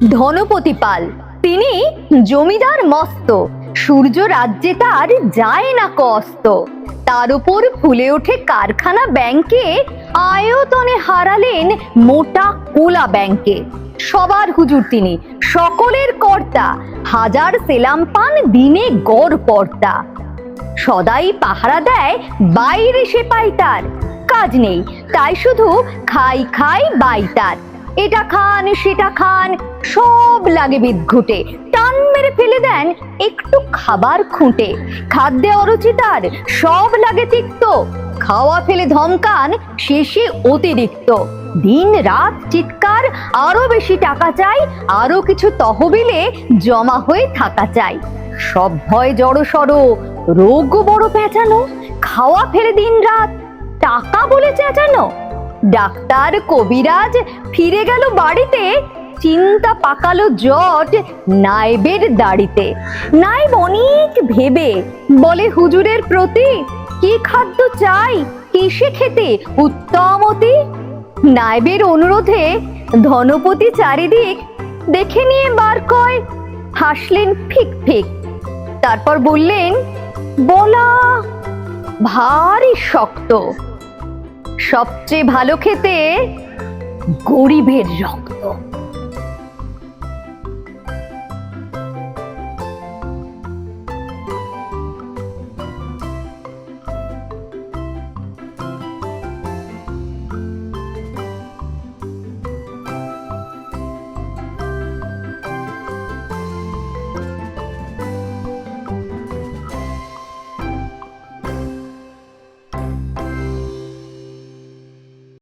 ধনপতি পাল। তিনি জমিদার মস্ত। সূর্য রাজ্যে তার যায় না কস্ত তার উপর ফুলে ওঠে কারখানা ব্যাংকে। আয়তনে হারালেন মোটা কোলা ব্যাংকে। সবার হুজুর তিনি, সকলের কর্তা। হাজার সেলাম পান, দিনে গড় পর্দা সদাই পাহারা দেয়, বাইরে সে পাই তার। কাজ নেই, তাই শুধু খাই খাই বাই তার। এটা খান, সেটা খান, সব লাগে বিদঘুটে। টান মেরে ফেলে দেন একটু খাবার খুঁটে। খাদ্যে অরুচি তার সব লাগে তিক্ত। খাওয়া ফেলে ধমকান, শেষে অতিরিক্ত। দিন রাত চিৎকার, আরও বেশি টাকা চাই, আরও কিছু তহবিলে জমা হয়ে থাকা চাই। সব ভয় জড়ো সড়ো রোগও বড় পেঁচানো, খাওয়া ফেলে দিন রাত, টাকা বলে চেঁচানো। ডাক্তার কবিরাজ ফিরে গেল বাড়িতে। চিন্তা পাকালো জট নাইবের দাড়িতে। নাইব অনেক ভেবে বলে, হুজুরের প্রতি কি খাদ্য চাই? কিসে খেতে? উত্তমতি নাইবের অনুরোধে ধনপতি চারিদিক দেখে নিয়ে বার কয়, হাসলেন ফিক ফিক। তারপর বললেন, বলা ভারী শক্ত। সবচেয়ে ভালো খেতে গরিবের রক্ত।